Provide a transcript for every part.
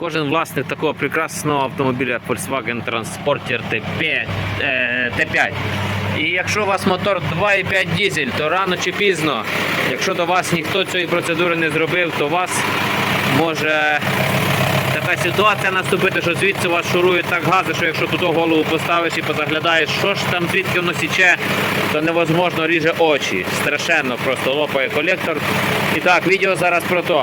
Кожен власник такого прекрасного автомобіля, як Volkswagen Transporter T5, е, T5. І якщо у вас мотор 2,5 дізель, то рано чи пізно, якщо до вас ніхто цієї процедури не зробив, то у вас може така ситуація наступити, що звідси у вас шурують так гази, що якщо тут голову поставиш і позаглядаєш, що ж там звідки воно січе, то невозможно ріже очі. Страшенно просто лопає колектор. І так, відео зараз про те,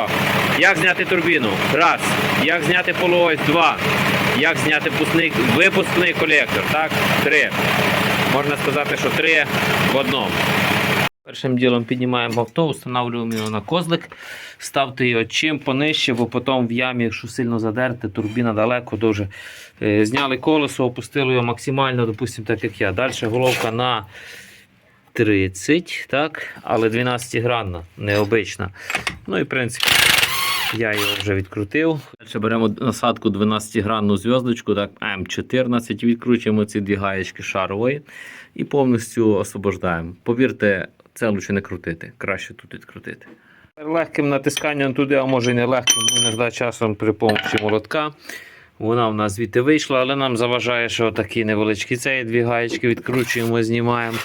як зняти турбіну. Раз. Як зняти полуось. Два. Як зняти пускний, випускний колектор. Так, три. Можна сказати, що три в одному. Першим ділом піднімаємо авто, встановлюємо його на козлик, ставте його чим понижче, бо потім в ямі, якщо сильно задерти, турбіна далеко дуже. Е, Зняли колесо, опустили його максимально, допустимо, так як я. Далі головка на 30, так, але 12 гранна, необична. Ну і в принципі. Я його вже відкрутив. Далі беремо насадку 12-гранну зв'язочку, так, М14, відкручуємо ці дві гаєчки шарової і повністю освобождаємо. Повірте, це лучше не крутити, краще тут відкрутити. Легким натисканням туди, а може і не легким, іноді часом при допомогі молотка. Вона в нас звідти вийшла, але нам заважає, що такі невеличкі цей дві гаєчки відкручуємо, знімаємо.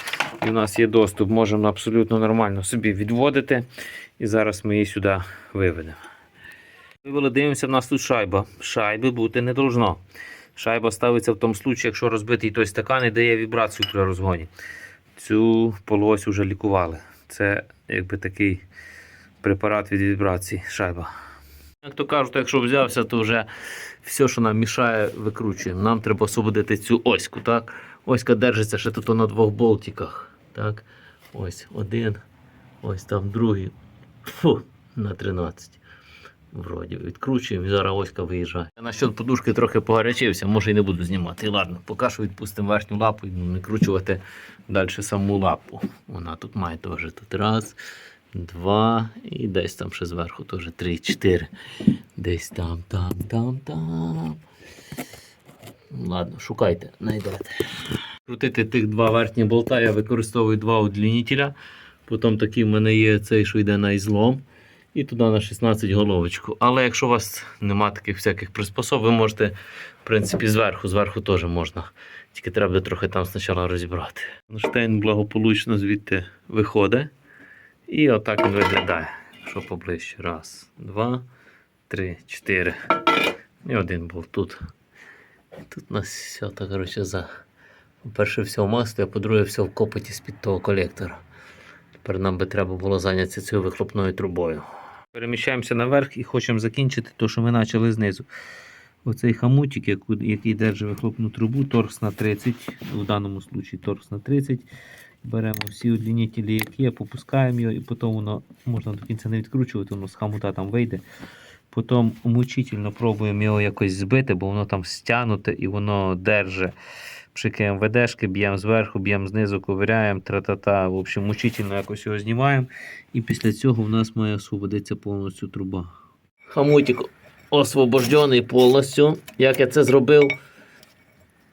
І в нас є доступ, можемо абсолютно нормально собі відводити. І зараз ми її сюди виведемо. Вивели, дивимося, в нас тут шайба. Шайби бути не должно. Шайба ставиться в тому случаї, якщо розбитий той стакан і дає вібрацію при розгоні. Цю полось вже лікували. Це якби такий препарат від вібрації. Шайба. Як то кажуть, якщо взявся, то вже все, що нам мішає, викручуємо. Нам треба освободити цю оську. Так? Оська держиться ще тут на двох болтиках. Так? Ось один, ось там другий. Фу, на 13. Вроді відкручуємо і зараз оська виїжджає. Насчет подушки трохи погарячився, може і не буду знімати. І ладно, поки що відпустимо верхню лапу і ну, некручувати далі саму лапу. Вона тут має теж тут раз, два і десь там ще зверху теж три, чотири. Десь там, там, там, там. Ладно, шукайте, знайдете. Крутити тих два верхні болта, я використовую два удлінителя. Потім такий в мене є цей, що йде на ізлом. І туди на 16 головочку. Але якщо у вас нема таких всяких приспособ, ви можете, в принципі, зверху, зверху теж можна. Тільки треба трохи там спочатку розібрати. Штейн благополучно звідти виходить. І отак він виглядає. Що поближче. Раз, два, три, чотири. І один був тут. Тут у нас все так, коротше, за. По-перше, все в маслі, а по-друге, все в копоті з-під того колектора. Тепер нам би треба було зайнятися цією вихлопною трубою. Переміщаємося наверх і хочемо закінчити те, що ми почали знизу. Оцей хамутик, який держить вихлопну трубу, торкс на 30, в даному випадку торкс на 30. Беремо всі удлінителі, які є, попускаємо його, і потім воно можна до кінця не відкручувати, воно з хамута там вийде. Потім мучительно пробуємо його якось збити, бо воно там стягнуте і воно держить. Пшикаємо ВДшки, б'ємо зверху, б'ємо знизу, ковиряємо, тра-та-та. В общем, мучительно якось його знімаємо. І після цього в нас має освободитися повністю труба. Хамутик освобождений повністю. Як я це зробив?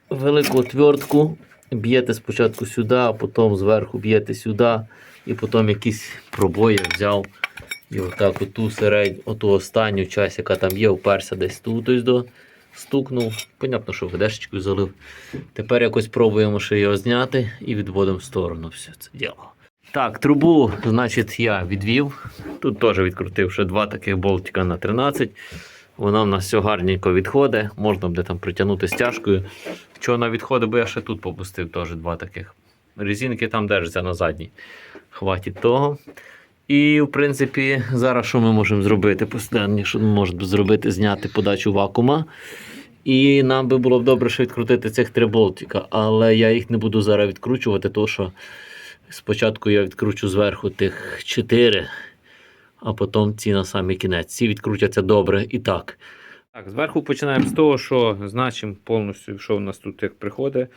Велику отвертку. Б'єте спочатку сюди, а потім зверху б'єте сюди. І потім якісь пробої взяв. І отак оту середню, оту останню часть, яка там є, вперся десь тут ось до стукнув. Понятно, що ведешечку залив. Тепер якось пробуємо ще його зняти і відводимо в сторону все це діло. Так, трубу, значить, я відвів. Тут теж відкрутив ще два таких болтика на 13. Вона в нас все гарненько відходить. Можна буде там притягнути стяжкою. Чого вона відходить, бо я ще тут попустив теж два таких. Резинки там держаться на задній. Хватить того. І, в принципі, зараз що ми можемо зробити? Останнє, що ми можемо зробити, зняти подачу вакуума. І нам би було б добре ще відкрутити цих три болтика, але я їх не буду зараз відкручувати, тому що спочатку я відкручу зверху тих 4, а потім ці на самий кінець. Ці відкрутяться добре і так. Так, зверху починаємо з того, що значимо повністю, що в нас тут як приходить.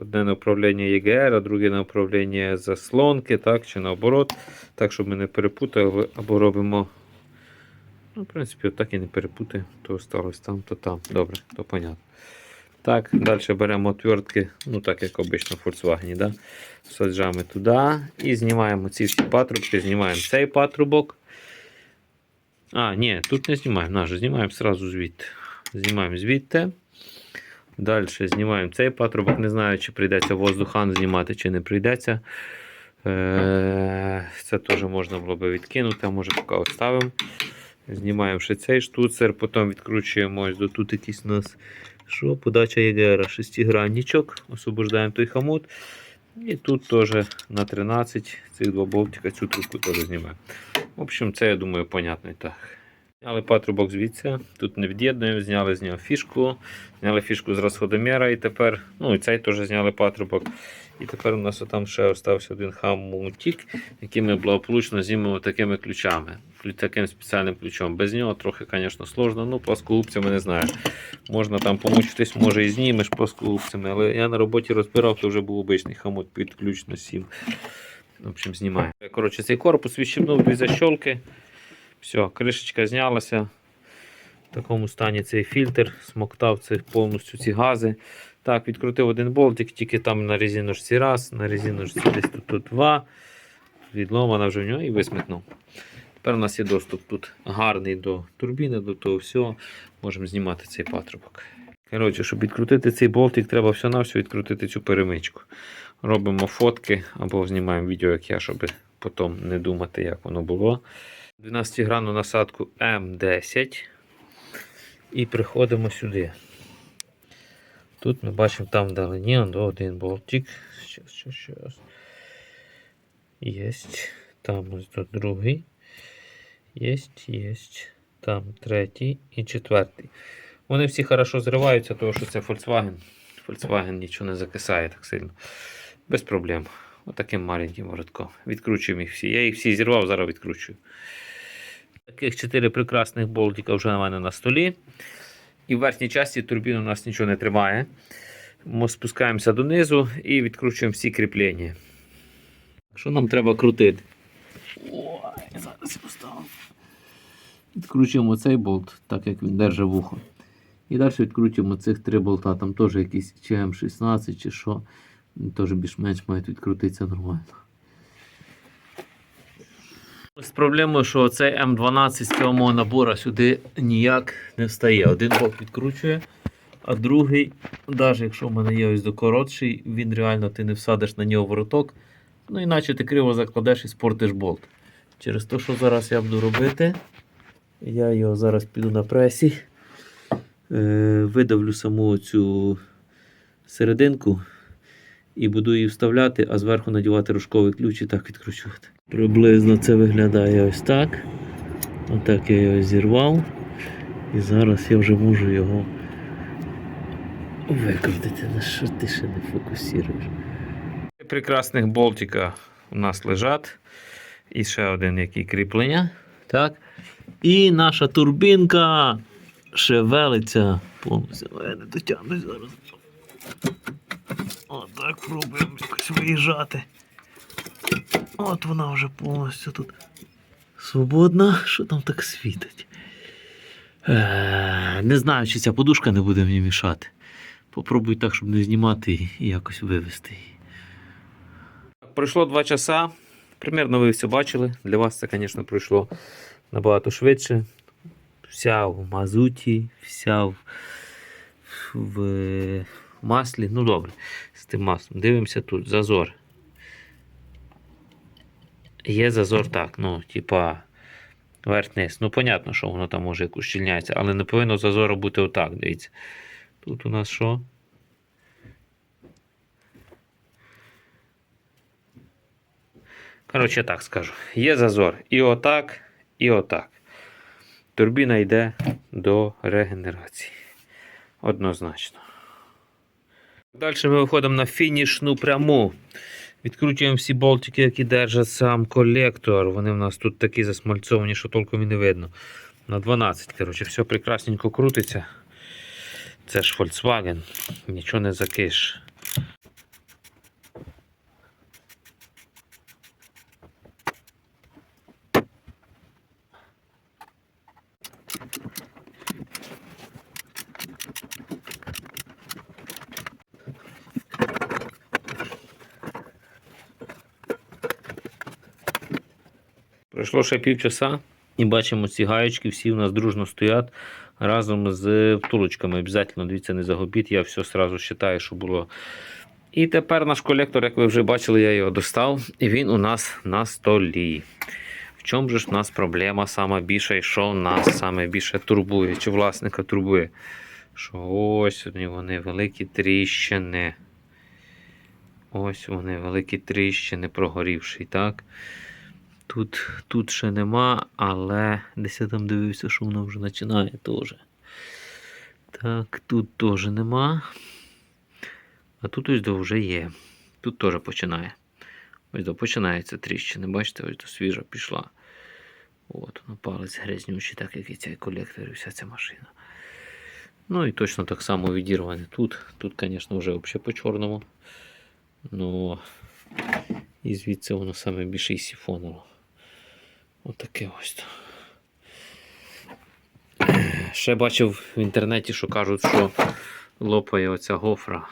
Одне на управління ЄГР, а друге на управління заслонки, так, чи наоборот. Так, щоб ми не перепутали, або робимо. Ну, в принципі, отак і не перепутаємо, то осталось там, то там. Добре, то понятно. Так, далі беремо отвертки, ну так як обично в Volkswagen, да? саджаємо туди і знімаємо ці всі патрубки, знімаємо цей патрубок. А, ні, тут не знімаємо, наш, знімаємо одразу звідти. Знімаємо звідти. Далі знімаємо цей патрубок. Не знаю, чи прийдеться воздухан знімати, чи не прийдеться. Е, Це теж можна було би відкинути, а може поки оставимо. Знімаємо ще цей штуцер, потім відкручуємо ось до тут якийсь у нас що, подача ЄГР, шестигранничок, освобождаємо той хомут. І тут теж на 13 цих два болтика цю трубку теж знімаємо. В общем, це я думаю, понятно і так. Зняли патрубок звідси, тут не від'єднуємо, зняли з нього фішку, зняли фішку з розходоміра і тепер, ну і цей теж зняли патрубок. І тепер у нас там ще остався один хамутік, який ми благополучно знімемо такими ключами, таким спеціальним ключом. Без нього трохи, звісно, сложно, ну плоскогубцями не знаю. Можна там помучитись, може і знімеш плоскогубцями, але я на роботі розбирав, то вже був обичний хамут під ключ на 7. В общем, знімаю. Коротше, цей корпус відщипнув дві защолки. Все, кришечка знялася. В такому стані цей фільтр, смоктав це повністю ці гази. Так, відкрутив один болтик, тільки там на резиночці раз, на резиночці десь тут, тут два. Відломана вже в нього і висмикнув. Тепер у нас є доступ тут гарний до турбіни, до того всього. Можемо знімати цей патрубок. Коротше, щоб відкрутити цей болтик, треба все-навсього відкрутити цю перемичку. Робимо фотки або знімаємо відео, як я, щоб потім не думати, як воно було. 12 гранну насадку М10. І приходимо сюди. Тут ми бачимо там вдалині один болтик. Щас, щас, щас. Єсть. Там ось тут другий. Єсть, єсть. Там третій і четвертий. Вони всі хорошо зриваються, тому що це Volkswagen. Volkswagen нічого не закисає так сильно. Без проблем. Отаким маленьким воротком. Відкручуємо їх всі. Я їх всі зірвав, зараз відкручую. Таких 4 прекрасних болтика вже на мене на столі. І в верхній часті турбін у нас нічого не тримає. Ми спускаємося донизу і відкручуємо всі кріплення. Що нам треба крутити? Ой, зараз поставимо. Відкручуємо цей болт, так як він держить вухо. І далі відкручуємо цих три болта. Там теж якісь чи М16 чи що. Теж більш-менш мають відкрутитися нормально. З проблемою, що цей М12 з цього набору сюди ніяк не встає. Один болт відкручує, а другий, навіть якщо в мене є ось до коротший, він реально ти не всадиш на нього вороток. Ну іначе ти криво закладеш і спортиш болт. Через те, що зараз я буду робити, я його зараз піду на пресі, е, видавлю саму цю серединку і буду її вставляти, а зверху надівати рожковий ключ і так відкручувати. Приблизно це виглядає ось так. Отак я його зірвав. І зараз я вже можу його викрутити. На що ти ще не фокусуєш? Прекрасних болтика у нас лежать. І ще один який кріплення. Так. І наша турбінка шевелиться повністю. Я не дотягну зараз. Отак пробуємо якось виїжджати. От вона вже повністю тут свободна. Що там так світить? Е, не знаю, чи ця подушка не буде мені мішати. Попробуй так, щоб не знімати і якось вивести її. Пройшло 2 часа. Примерно ви все бачили. Для вас це, звісно, пройшло набагато швидше. Вся в мазуті, вся в, в маслі. Ну добре, з тим маслом. Дивимося тут. Зазор. Є зазор так, ну, типа верх-низ. Ну, понятно, що воно там може якось щільняється, але не повинно зазору бути отак. Дивіться. Тут у нас що? Коротше, так скажу. Є зазор і отак, і отак. Турбіна йде до регенерації. Однозначно. Далі ми виходимо на фінішну пряму. Відкручуємо всі болтики, які держать сам колектор. Вони в нас тут такі засмальцовані, що толком і не видно. На 12. Коротше, все прекрасненько крутиться. Це ж Volkswagen. Нічого не закиш. Пройшло ще півчаса і бачимо ці гаєчки, всі у нас дружно стоять, разом з втулочками. Обязательно, дивіться, не загубіть, я все сразу вважаю, що було. І тепер наш колектор, як ви вже бачили, я його достав, і він у нас на столі. В чому ж у нас проблема сама більша, і що нас саме більше турбує, чи власника турбує? Що ось вони великі тріщини. Ось вони, великі тріщини, прогорівші, так? Тут, тут ще нема, але десь я там дивився, що воно вже починає теж. Так, тут теж нема. А тут ось до вже є. Тут теж починає. Ось до починається тріщини. Бачите, ось до свіжа пішла. От, воно палець грязнючий, так як і цей колектор, і вся ця машина. Ну і точно так само відірване тут. Тут, звісно, вже взагалі по чорному. Ну, і звідси воно саме більше і сіфонило. Отаке ось. Ще бачив в інтернеті, що кажуть, що лопає оця гофра.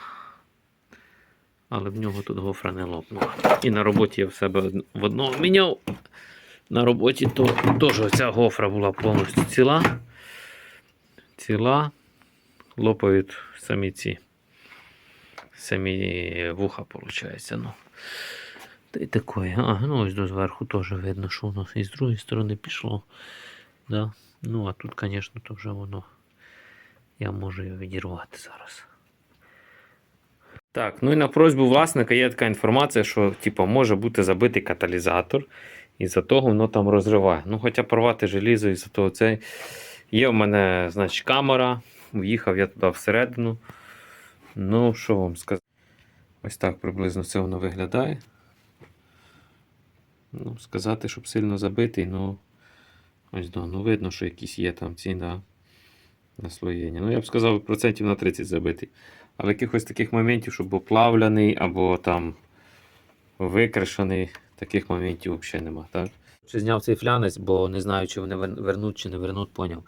Але в нього тут гофра не лопнула. І на роботі я в себе в одного міняв. На роботі то теж оця гофра була повністю ціла. Ціла. Лопають самі ці. Самі вуха, виходить. Ну. Та й такое. А, ну ось до зверху теж видно, що воно і з другої сторони пішло. Да. Ну, а тут, звісно, то вже воно. Я можу його відірвати зараз. Так, ну і на просьбу власника є така інформація, що типу, може бути забитий каталізатор, і за того воно там розриває. Ну, хоча порвати желізо, і за того це. Є в мене, значить, камера. В'їхав я туди всередину. Ну, що вам сказати? Ось так приблизно це воно виглядає. Ну, сказати, щоб сильно забитий, ну. Ось да, ну видно, що якісь є там ці да, наслоєння. Ну, я б сказав, процентів на 30 забитий. Але якихось таких моментів, щоб був плавляний або там викрашений, таких моментів взагалі нема. Так? Чи зняв цей флянець, бо не знаю, чи вони вернуть чи не вернуть, поняв.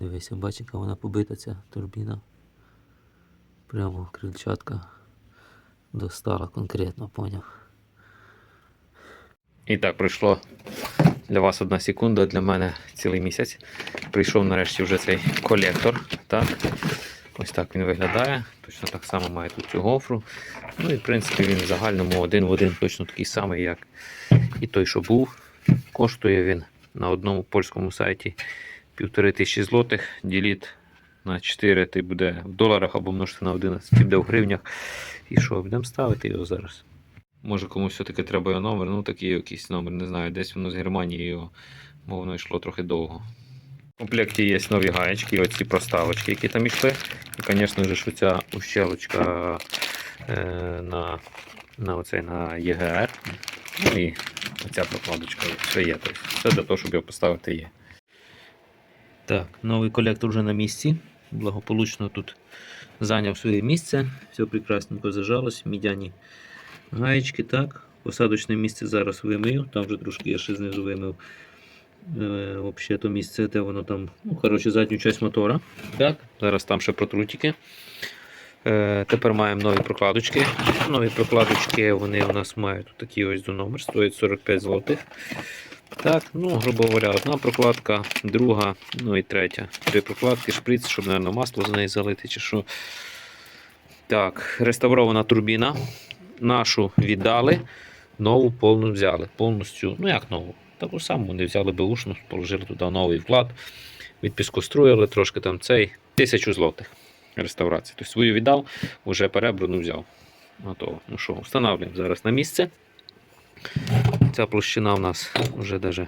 Дивися, бачиш, яка вона побита ця турбіна. Прямо крильчатка достала конкретно, поняв. І так, пройшло для вас одна секунда, для мене цілий місяць. Прийшов нарешті вже цей колектор. Так. Ось так він виглядає. Точно так само має тут цю гофру. Ну і в принципі він в загальному один в один точно такий самий, як і той, що був. Коштує він на одному польському сайті півтори тисячі злотих. Діліть на 4 ти буде в доларах або множити на 11, ти буде в гривнях. І що, будемо ставити його зараз. Може комусь все-таки треба його номер, ну такий якийсь номер, не знаю, десь воно з Германії його, бо воно йшло трохи довго. В комплекті є нові гаєчки, оці проставочки, які там йшли. І, звісно ж, оця ущелочка е, на, на, оцей, на ЄГР. Ну і оця прокладочка все є. Тобто, все для того, щоб його поставити є. Так, новий колектор вже на місці. Благополучно тут зайняв своє місце. Все прекрасненько зажалось. Мідяні гаєчки, так. Посадочне місце зараз вимию. Там вже трошки я ще знизу вимив. Е, Взагалі то місце, де воно там, ну, коротше, задню часть мотора. Так. Зараз там ще протрутики. Е, тепер маємо нові прокладочки. Нові прокладочки вони у нас мають такий ось до номер, стоїть 45 злотих. Так, ну, грубо говоря, одна прокладка, друга, ну і третя. Три прокладки, шприц, щоб, мабуть, масло за неї залити чи що. Так, реставрована турбіна. Нашу віддали, нову повну взяли. Повністю, ну як нову? Таку саму вони взяли беушну, положили туди новий вклад, відпіскоструїли трошки там цей тисячу злотих реставрації. Тобто свою віддав, вже перебрану взяв. Готово. Ну що, встановлюємо зараз на місце. Ця площина у нас вже даже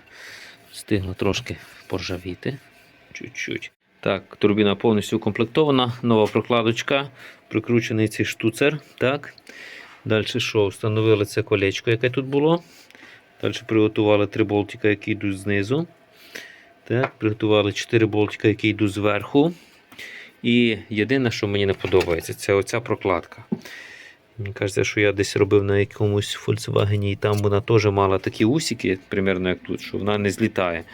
встигла трошки поржавіти. Чуть-чуть. Так, турбіна повністю укомплектована, нова прокладочка, прикручений цей штуцер. Так. Далі що? Встановили це колечко, яке тут було. Далі приготували три болтика, які йдуть знизу. Так, Приготували 4 болтика, які йдуть зверху. І єдине, що мені не подобається, це оця прокладка. Мені кажеться, що я десь робив на якомусь Volkswagen, і там вона теж мала такі усики, примерно як тут, що вона не злітає.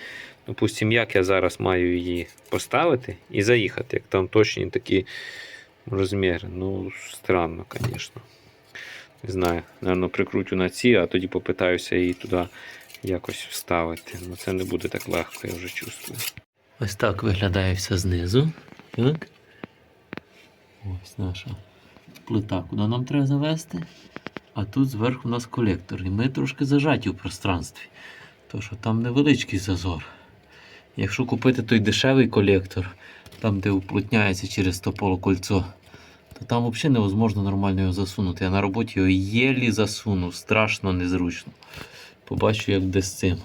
Допустим, як я зараз маю її поставити і заїхати, як там точні такі розміри. Ну, странно, звісно. Не знаю, напевно, прикрутю на ці, а тоді попитаюся її туди якось вставити. Ну це не буде так легко, я вже чувствую. Ось так виглядає все знизу. Так. Ось наша плита, куди нам треба завести. А тут зверху у нас колектор. І ми трошки зажаті в пространстві. Тому що там невеличкий зазор. Якщо купити той дешевий колектор, там де уплотняється через то полукольцо, то там взагалі невозможно нормально його засунути. Я на роботі його єлі засунув, страшно незручно. Побачу, як буде з цим.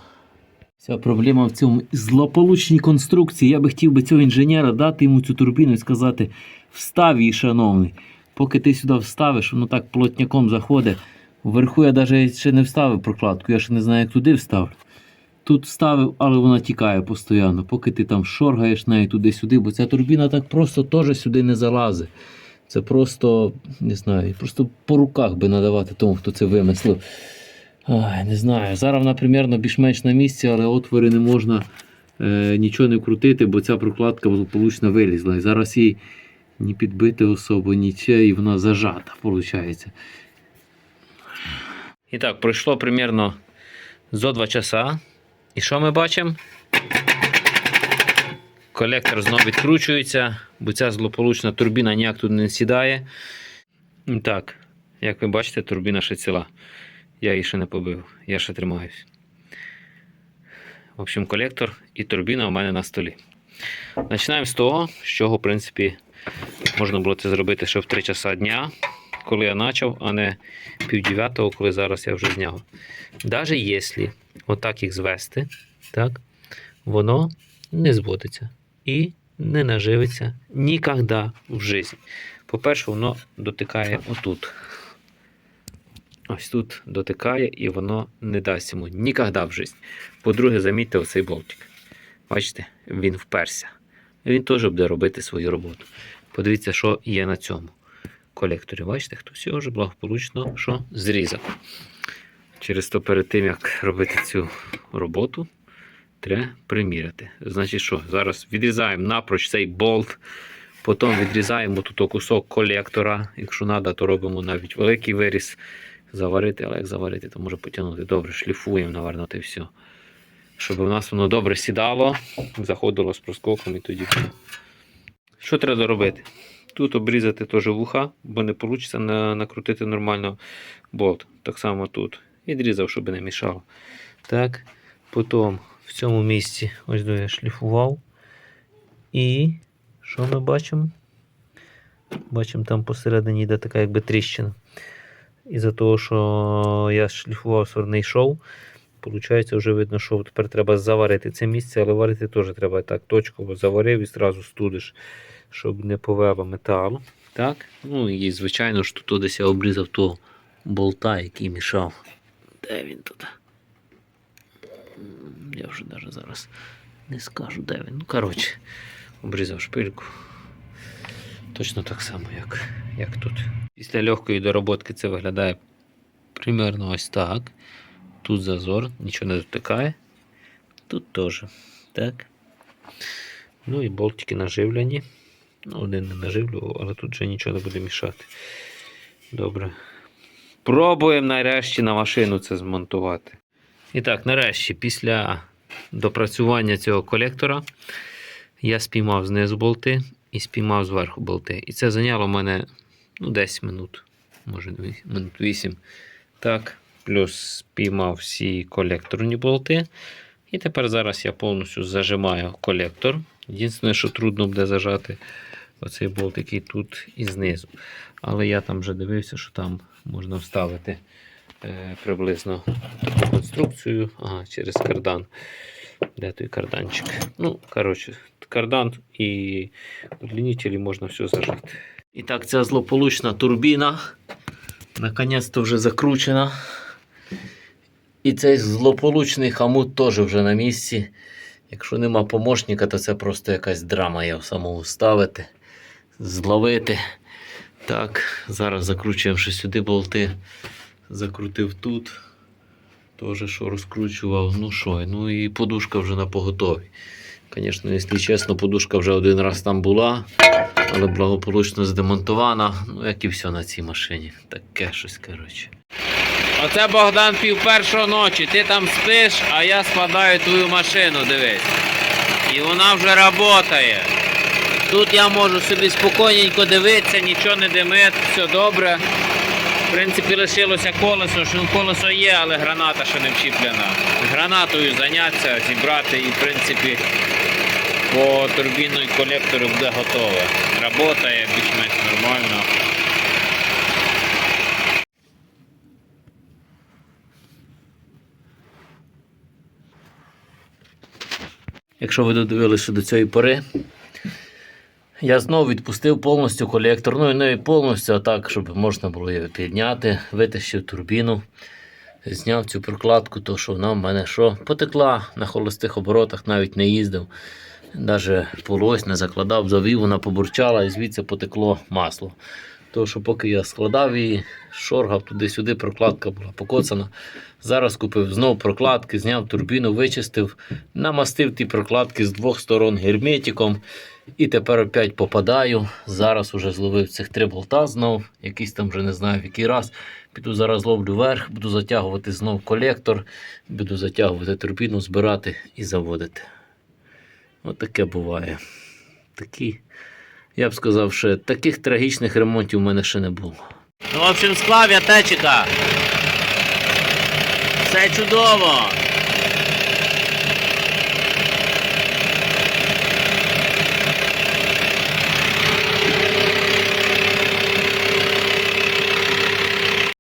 Вся проблема в цьому злополучній конструкції. Я би хотів би цього інженера дати йому цю турбіну і сказати: встав її, шановний. Поки ти сюди вставиш, воно так плотняком заходить. Вверху я навіть ще не вставив прокладку, я ще не знаю, як туди вставлю. Тут вставив, але вона тікає постійно, поки ти там шоргаєш нею туди-сюди, бо ця турбіна так просто теж сюди не залазить. Це просто, не знаю, просто по руках би надавати тому, хто це вимислив. Ай, не знаю. Зараз вона примерно більш-менш на місці, але отвори не можна е, нічого не крутити, бо ця прокладка благополучно вилізла. І зараз її ні підбити особо, нічого, і вона зажата, виходить. І так, пройшло примерно зо 2 часа. І що ми бачимо? Колектор знову відкручується, бо ця злополучна турбіна ніяк тут не сідає. Так, як ви бачите, турбіна ще ціла. Я її ще не побив, я ще тримаюсь. В общем, колектор і турбіна у мене на столі. Починаємо з того, з чого, в принципі, можна було це зробити ще в 3 часа дня, коли я почав, а не пів коли зараз я вже зняв. Навіть якщо отак їх звести, так, воно не зводиться і не наживиться ніколи в житті. По-перше, воно дотикає отут. Ось тут дотикає і воно не дасть йому ніколи в житті. По-друге, замітьте оцей болтик. Бачите, він вперся. Він теж буде робити свою роботу. Подивіться, що є на цьому колекторі. Бачите, хтось його вже благополучно що зрізав. Через то перед тим, як робити цю роботу, треба приміряти. Значить, що? Зараз відрізаємо напроч цей болт, потім відрізаємо тут кусок колектора. Якщо треба, то робимо навіть великий виріз. Заварити, але як заварити, то може потягнути. Добре, шліфуємо, наверно, і все. Щоб у нас воно добре сідало, заходило з проскоком і тоді. Що треба робити? Тут обрізати теж вуха, бо не вийде накрутити нормально болт. Так само тут. Відрізав, щоб не мішало. Так. Потім в цьому місці ось до я шліфував. І що ми бачимо? Бачимо, там посередині йде така якби тріщина. Із-за того, що я шліфував сварний шов, Получається, вже видно, що тепер треба заварити це місце, але варити теж треба так точково заварив і одразу студиш, щоб не повело металу. Так? Ну і звичайно ж тут десь я обрізав того болта, який мішав. Де він тут? Я вже навіть зараз не скажу, де він. Ну, коротше, обрізав шпильку. Точно так само, як, як тут. Після легкої дороботки це виглядає примерно ось так. Тут зазор, нічого не дотикає. Тут теж. Так. Ну і болтики наживлені. Ну, один не наживлював, але тут вже нічого не буде мішати. Добре. Пробуємо нарешті на машину це змонтувати. І так, нарешті, після допрацювання цього колектора я спіймав знизу болти і спіймав зверху болти. І це зайняло мене ну, 10 минут, може минут 8. Так, плюс спіймав всі колекторні болти. І тепер зараз я повністю зажимаю колектор. Єдине, що трудно буде зажати оцей болт, який тут і знизу. Але я там вже дивився, що там можна вставити приблизно таку конструкцію ага, через кардан. Де той карданчик? Ну, коротше, кардан і удлінителі можна все зажати. І так, ця злополучна турбіна. Наконець-то вже закручена. І цей злополучний хамут теж вже на місці. Якщо нема помощника, то це просто якась драма його самому ставити, зловити. Так, зараз закручуємо ще сюди болти. Закрутив тут. Теж що розкручував. Ну що, ну і подушка вже на поготові. Звісно, якщо чесно, подушка вже один раз там була, але благополучно здемонтована. Ну, як і все на цій машині. Таке щось, коротше. Оце Богдан пів першого ночі. Ти там спиш, а я складаю твою машину, дивись. І вона вже працює. Тут я можу собі спокійненько дивитися, нічого не димить, все добре. Принципі, лишилося колесо, що колесо є, але граната ще не вчіплена. Гранатою зайнятися, зібрати і, в принципі, по турбіну і колектору буде готове. Работає більш-менш нормально. Якщо ви додивилися до цієї пори, я знову відпустив повністю колектор. Ну і не повністю, а так, щоб можна було її підняти, витащив турбіну, зняв цю прокладку, то що вона в мене що потекла на холостих оборотах, навіть не їздив. Навіть полось не закладав, завів, вона побурчала і звідси потекло масло. То, що поки я складав її, шоргав туди-сюди, прокладка була покоцана. Зараз купив знову прокладки, зняв турбіну, вичистив, намастив ті прокладки з двох сторон герметиком. І тепер опять попадаю. Зараз уже зловив цих три болта знов, якийсь там вже не знаю в який раз. Піду зараз ловлю вверх, буду затягувати знов колектор, буду затягувати турбіну, збирати і заводити. От буває. Такі, я б сказав, що таких трагічних ремонтів у мене ще не було. Ну, в общем, склав я течика. Все чудово.